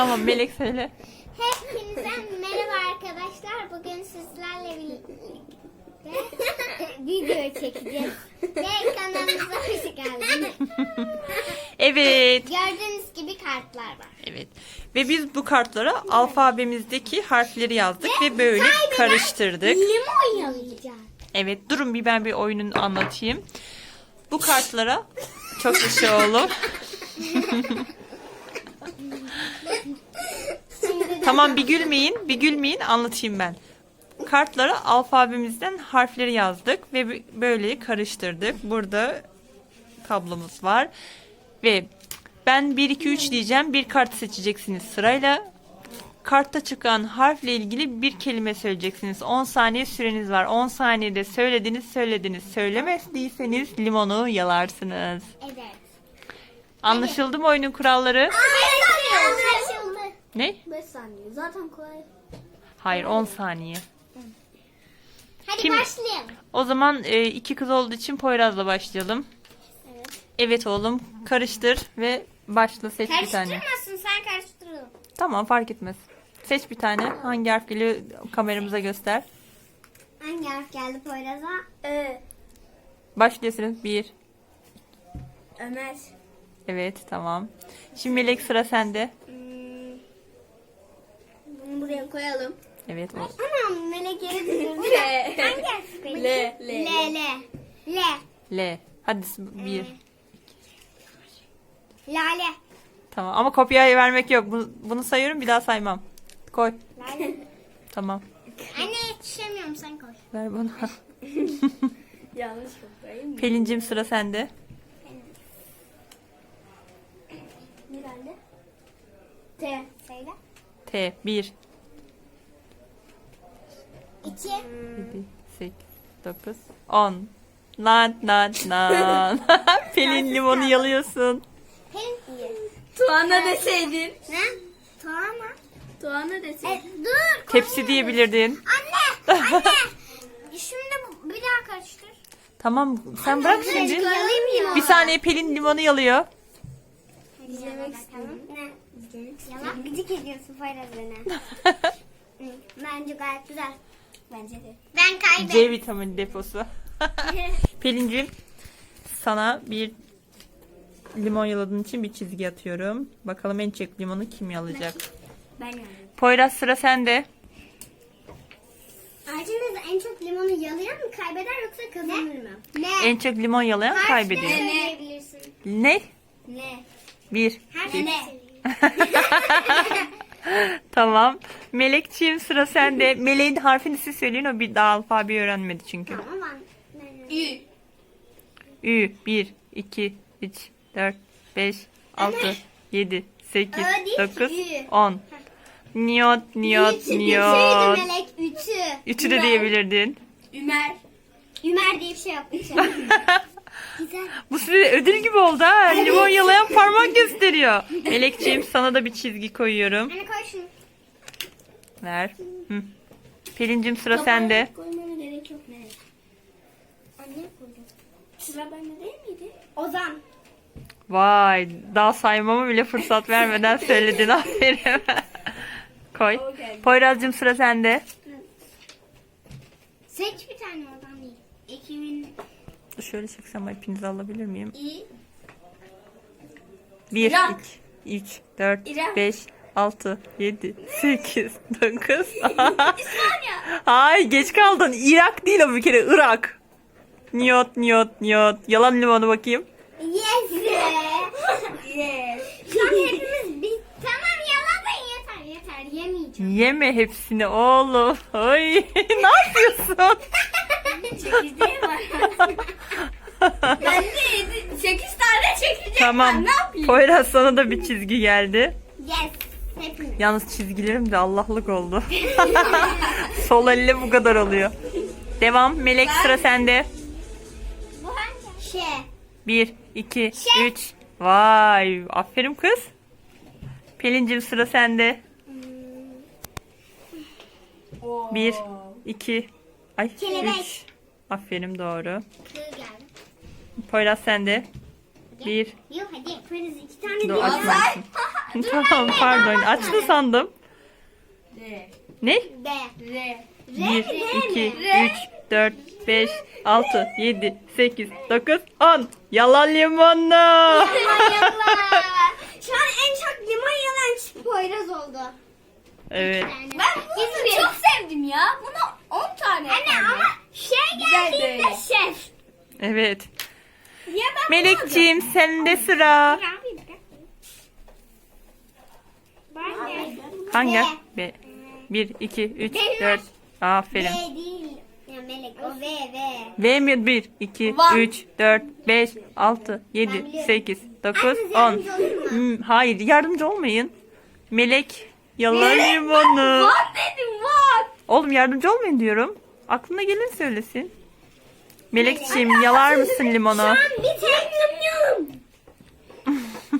Tamam Melek söyle. Hepinize merhaba arkadaşlar. Bugün sizlerle birlikte video çekeceğiz. Ve kanalımıza hoş geldiniz. Evet. Gördüğünüz gibi kartlar var. Evet. Ve biz bu kartlara alfabemizdeki harfleri yazdık ve böyle Kaybeden karıştırdık. Limon yalayacağız. Evet durun bir ben bir oyunun anlatayım. Bu kartlara çok yaşa oğlum. tamam bir gülmeyin, bir gülmeyin anlatayım ben. Kartlara alfabemizden harfleri yazdık ve böyle karıştırdık. Burada kablomuz var. Ve ben 1 2 3 diyeceğim. Bir kart seçeceksiniz sırayla. Kartta çıkan harfle ilgili bir kelime söyleyeceksiniz. 10 saniye süreniz var. 10 saniyede söylediniz söylediniz. Söylemezdiyseniz limonu yalarsınız. Evet. Anlaşıldı mı oyunun kuralları? Anlaşıldı. Ne? 5 saniye. Zaten kolay. Hayır 10 saniye. Hadi Kim- başlayalım. O zaman e, iki kız olduğu için Poyraz'la başlayalım. Evet. Evet oğlum karıştır ve başla seç bir tane. Karıştırmasın sen karıştıralım. Tamam fark etmez. Seç bir tane. Hangi harf geliyor kameramıza göster. Hangi harf geldi Poyraz'a? Ö. Başlıyorsunuz. Bir. Ömer. Evet tamam. Şimdi Melek sıra sende. Bunu buraya koyalım. Evet o. Anam melek yere düşürdü. Hangi? L, L. L. L. L. Hadi bir. Lale. Tamam ama kopyayı vermek yok. Bunu, bunu sayıyorum bir daha saymam. Koy. Lale. Tamam. Anne yetişemiyorum sen koy. Ver bana. Yanlış kopyayım. Pelincim sıra sende. Herhalde. T. Söyle. T. 1, İki. 7, 8, 9, 10. Lan lan lan. Pelin limonu yalıyorsun. Pelin diye. Tuana deseydin. Ne? Tuana. Tuana E, deseydin. dur. Tepsi diyebilirdin. Anne. Anne. Şimdi bu- bir daha karıştır. Tamam sen bırak şimdi. Yalayayım Bir saniye Pelin limonu yalıyor. İzlemek istiyorum. Ne? Yalan. Gıcık ediyorsun Fayraz beni. Hı, Bence gayet güzel. Bence de. Ben kaybettim. C vitamini deposu. Pelincim sana bir limon yaladığın için bir çizgi atıyorum. Bakalım en çok limonu kim yalayacak? ben yalayayım. Poyraz sıra sende. Ayrıca en çok limonu yalayan mı kaybeder yoksa kazanır mı? Ne? En çok limon yalayan kaybediyor. Ne? Söyleyebilirsin. Ne? Ne? Bir. Her ne? Tamam. Melekçiğim sıra sende. Meleğin harfini siz söyleyin o bir daha alfabeyi öğrenmedi çünkü. Tamam ben. Ü. Ü. 1, 2, 3, 4, 5, 6, 7, 8, Ö değil ki, 9, Ü. 10. Niyot, niyot, niyot. Melek ütü. Ütü de diyebilirdin. Ümer. Ümer diye bir şey yok. Güzel. Bu size ödül gibi oldu ha. Limon yalayan parmak gösteriyor. Melekciğim sana da bir çizgi koyuyorum. Anne koy şunu. Ver. Hı. Pelincim sıra sende. Koymana gerek yok ne? Anne koydum. Sıra bende değil miydi? Ozan. Vay daha saymama bile fırsat vermeden söyledin aferin. Koy. Okey. Poyraz'cığım sıra sende. Seç bir tane oradan değil. 2000 Dur Şöyle çeksem hepinizi alabilir miyim? iyi. 1, İrak. 2, 3, 4, İrak. 5, 6, 7, 8, 9. Ay geç kaldın. Irak değil o bir kere Irak. Niyot niyot niyot. Yalan limonu bakayım. Yes. yes. Hepimiz bir tamam yalan yeter yeter yemeyeceğim. Yeme hepsini oğlum. Ay ne yapıyorsun? Çekirdeği var. ben de 8 tane tamam. var. Ne yapayım? Poyraz sana da bir çizgi geldi. Yes. Hepimiz. Yalnız çizgilerim de Allah'lık oldu. Sol elle bu kadar oluyor. Devam. Melek sıra sende. Bu hangi? Şey. 1, 2, Şey. 3. Vay. Aferin kız. Pelincim sıra sende. Oo. 1, 2, ay Kelebek. 3. Aferin doğru. Sığ geldi. Poyraz sende. 1, Yok hadi yaparız iki tane Dur, daha. açma. Say. tamam pardon. Açtı sandım. R. Ne? B. R. 1, 2, 3, 4, 5, 6, 7, 8, 9, 10. Yalan limonlu. Şu an en çok limon yalan Poyraz oldu. Evet. Ben bunu çok sevdim ya. Buna 10 tane. Anne ama şey Güzel geldiğinde böyle. şef. Evet. Melekciğim sende sıra. Hangi? V. B. 1, 2, 3, Benim 4. Aferin. V değil. Ya Melek o V V. V mi? 1, 2, Var. 3, 4, 5, 6, Ben 7, biliyorum. 8, 9, Herkes 10. yardımcı olur mu? Hmm, Hayır yardımcı olmayın. Melek yalan limonu. Var dedim var. Oğlum yardımcı olmayın diyorum. Aklına gelin söylesin. Melekciğim yalar mısın limonu? Şu an bir tek yum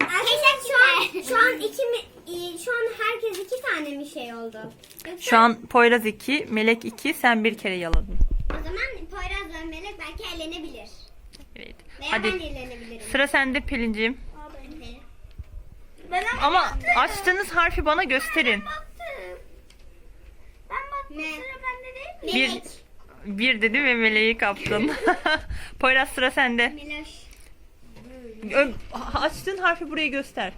Arkadaşlar şu an şu an iki mi e, şu an herkes iki tane mi şey oldu? Yoksa Şu an Poyraz 2, Melek 2, sen bir kere yaladın. o zaman Poyraz ve Melek belki eğlenebilir. Evet. Veya ben de Hadi eğlenebilirim. sıra sende Pelincim. Ben ama Ama açtığınız harfi bana gösterin. baktım. Ben baktım. Ne? Sıra bende değil mi? Bir, bir dedi ve meleği kaptın. Poyraz sıra sende. Meloş. Ö- açtığın harfi buraya göster.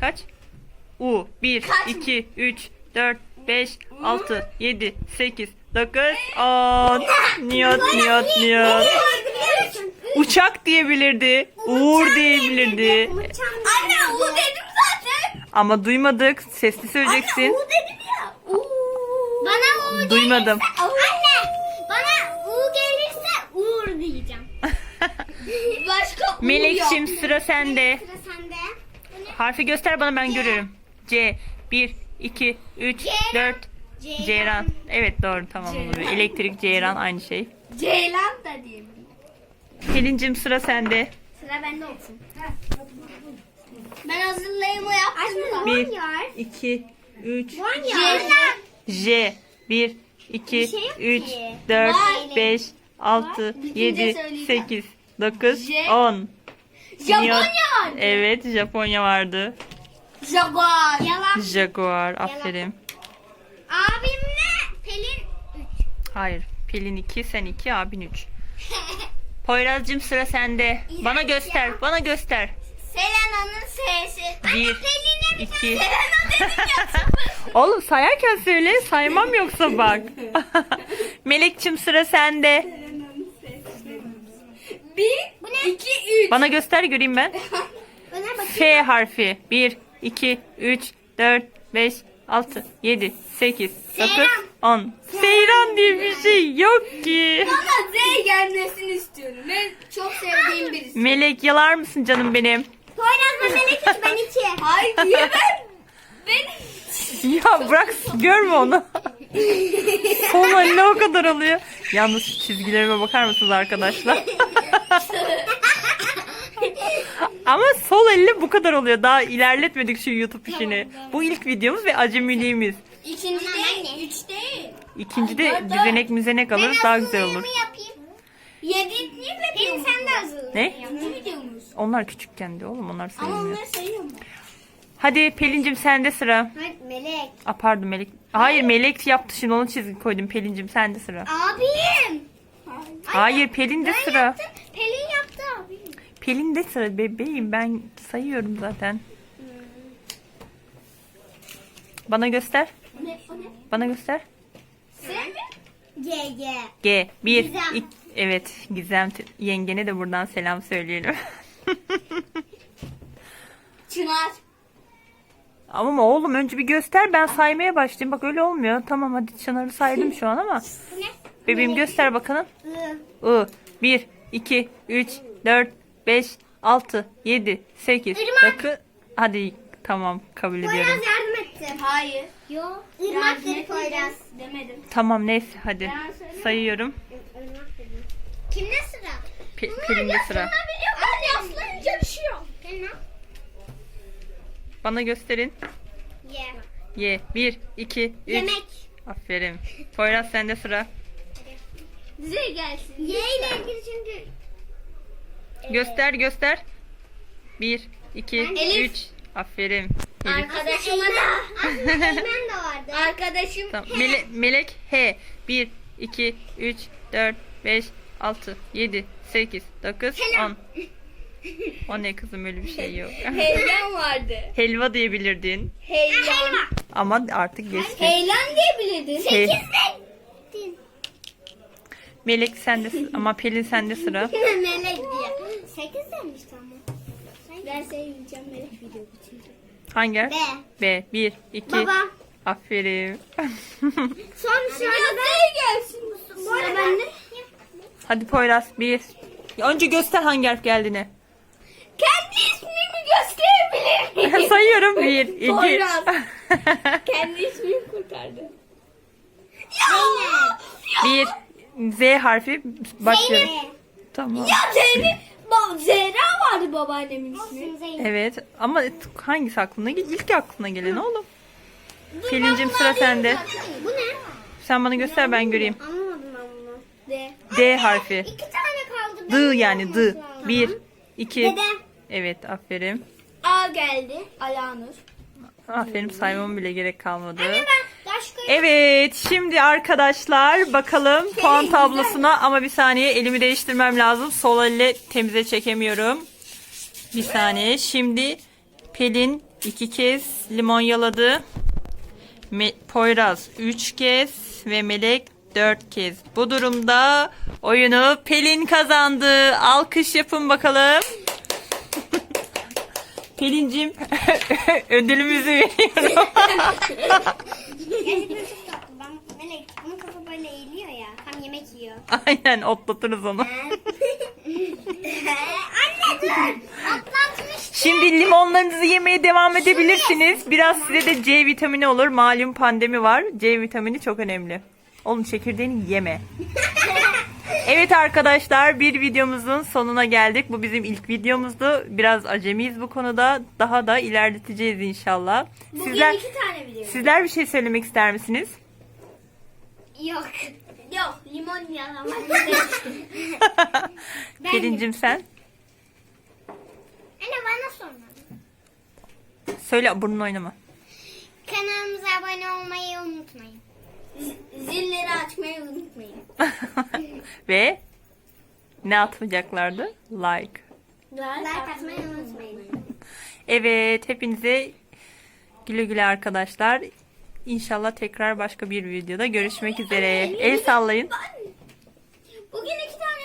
Kaç? U. 1, Kaç? 2, 3, 4, 5, 6, 7, 8, 9, 10. Niyot, niyot, niyot. Uçak diyebilirdi. Uğur diyebilirdi. Anne U dedim zaten. Ama duymadık. Sesli söyleyeceksin. U dedim ya. Bana U Duymadım. gelirse- Yok. sıra sende. Sıra sende. Harfi göster bana ben görüyorum. C. 1, 2, 3, 4. Ceyran. Evet doğru tamam oluyor. Elektrik ceyran aynı şey. Ceylan da diyebilirim. Pelincim sıra sende. Sıra bende olsun. Ben yaptım. Açma Bir. one yar. 2, 3, One Ceylan. yar. J. 1, 2, Bir şey yok 3, ki. 4, Var. 5, 6, Bitince 7, söyleyeceğim. 8, 9, J. 10. Japonya vardı. Evet Japonya vardı. Jaguar. Yalan. Jaguar aferin. Abimle Pelin 3. Hayır. Pelin 2, sen 2, abin 3. Poyraz'cığım sıra sende. Bana göster, bana göster. Selena'nın sesi. 1, Pelin'e 2. Selena dedim ya. Oğlum sayarken söyle, saymam yoksa bak. Melekçim sıra sende. Bir, iki, üç. Bana göster göreyim ben. Öner bakayım. F harfi. 1, 2, 3, 4, 5, 6, 7, 8, 9, Seyran. 10. Seyran diye bir şey yok ki. Bana Z gelmesini istiyorum. Ben çok sevdiğim birisi. Melek yalar mısın canım benim? Poyraz ve Melek 3 ben 2. Hayır niye ben? Benim. Ya bırak görme onu. Sol eline o kadar oluyor. Yalnız çizgilerime bakar mısınız arkadaşlar? Ama sol elle bu kadar oluyor. Daha ilerletmedik şu YouTube işini. Bu ilk videomuz ve acemiliğimiz. İkinci Tamam değil, anne. üç değil. İkinci de dört, düzenek müzenek alırız daha güzel olur. yapayım. Yedi niye Pelin sen de hazırla. Ne? Videomuz? Onlar küçükken de oğlum onlar Ama sayılmıyor. onları sayıyor mu? Hadi Pelincim sende sıra. Hadi Melek. Aa, pardon Melek. Hayır Melek yaptı şimdi onu çizgi koydum. Pelincim sende sıra. Abim. Hayır Pelin'de sıra. yaptım. Pelin. Pelin'de sıra bebeğim ben sayıyorum zaten. Bana göster. Ne? O ne? Bana göster. Sen? G G. G. 1 Gizem. Evet Gizem yengene de buradan selam söyleyelim. Çınar. ama oğlum önce bir göster ben saymaya başlayayım. Bak öyle olmuyor. Tamam hadi Çınar'ı saydım şu an ama. Ne? Bebeğim göster bakalım. I. I. 1, 2, 3, 4, 5, 6, 7, 8, Irmak. 9. Hadi tamam kabul ediyorum. Poyraz yardım etti. Hayır. Yok. Irmak dedi. Poyraz. Demedim. Tamam neyse hadi. Ben söyleyeyim. Sayıyorum. Irmak dedi. Kimde sıra? Pe- Pelin'de sıra. Ben yaslayınca düşüyor. Pelin al. Bana gösterin. Y. Y. 1, 2, 3. Yemek. Aferin. Poyraz sende sıra. Z gelsin. Y ile ilgili çünkü Göster göster. 1, 2, Elif. 3. Aferin. Elif. Arkadaşıma da. Aslında Eymen de vardı. Arkadaşım Tamam. Mele- Melek H. 1, 2, 3, 4, 5, 6, 7, 8, 9, 10. O ne kızım öyle bir şey yok. heyelan vardı. Helva diyebilirdin. Heyelan. Ama artık geçti. Heyelan diyebilirdin. He- Din. Melek sende ama Pelin sende sıra. Melek diye. Sekiz demişti ama. Ben seveceğim melek video bitince. Hangi? B. B. 1, 2. Baba. Aferin. Son sırada Yazıya gelsin. Arada bende. Hadi Poyraz 1. Önce göster hangi harf geldiğini. Kendi ismimi gösterebilir miyim? Sayıyorum 1, 2. Poyraz. Kendi ismimi kurtardı. Zeynep. 1. Z harfi başlıyor. Zeynep. Tamam. Ya Zeynep. Ba- Zehra vardı babaannemin ismi. Zeynep. Evet ama hangisi aklına gel? İlk aklına gelen oğlum. Pelincim sıra sende. Bu ne? Sen bana göster ben göreyim. Anlamadım ben bunu. De. D harfi. İki tane kaldı. D yani D. 1, 2. Dede. Evet aferin. A geldi. Alanur. Aferin saymama bile gerek kalmadı. Ben Evet şimdi arkadaşlar bakalım puan tablosuna ama bir saniye elimi değiştirmem lazım. Sol elle temize çekemiyorum. Bir saniye. Şimdi Pelin iki kez limon yaladı. Me- Poyraz üç kez ve Melek dört kez. Bu durumda oyunu Pelin kazandı. Alkış yapın bakalım. Pelincim ödülümüzü veriyorum. Gerçekten çok tatlı. Ben Melek bunun kafa böyle eğiliyor ya. Tam yemek yiyor. Aynen otlatırız onu. Anne dur. Atlatmış. Şimdi limonlarınızı yemeye devam edebilirsiniz. Biraz size de C vitamini olur. Malum pandemi var. C vitamini çok önemli. Oğlum çekirdeğini yeme. Evet arkadaşlar bir videomuzun sonuna geldik. Bu bizim ilk videomuzdu. Biraz acemiyiz bu konuda. Daha da ilerleteceğiz inşallah. Bugün Sizler iki tane. Sizler bir şey söylemek ister misiniz? Yok. Yok limon yalamak. Pelincim sen? Anne bana sorma. Söyle burnun oynama. Kanalımıza abone olmayı unutmayın. Zilleri açmayı unutmayın. Ve ne atmayacaklardı? Like. Like atmayı unutmayın. Evet hepinize güle güle arkadaşlar. İnşallah tekrar başka bir videoda görüşmek üzere. El sallayın. Bugün iki tane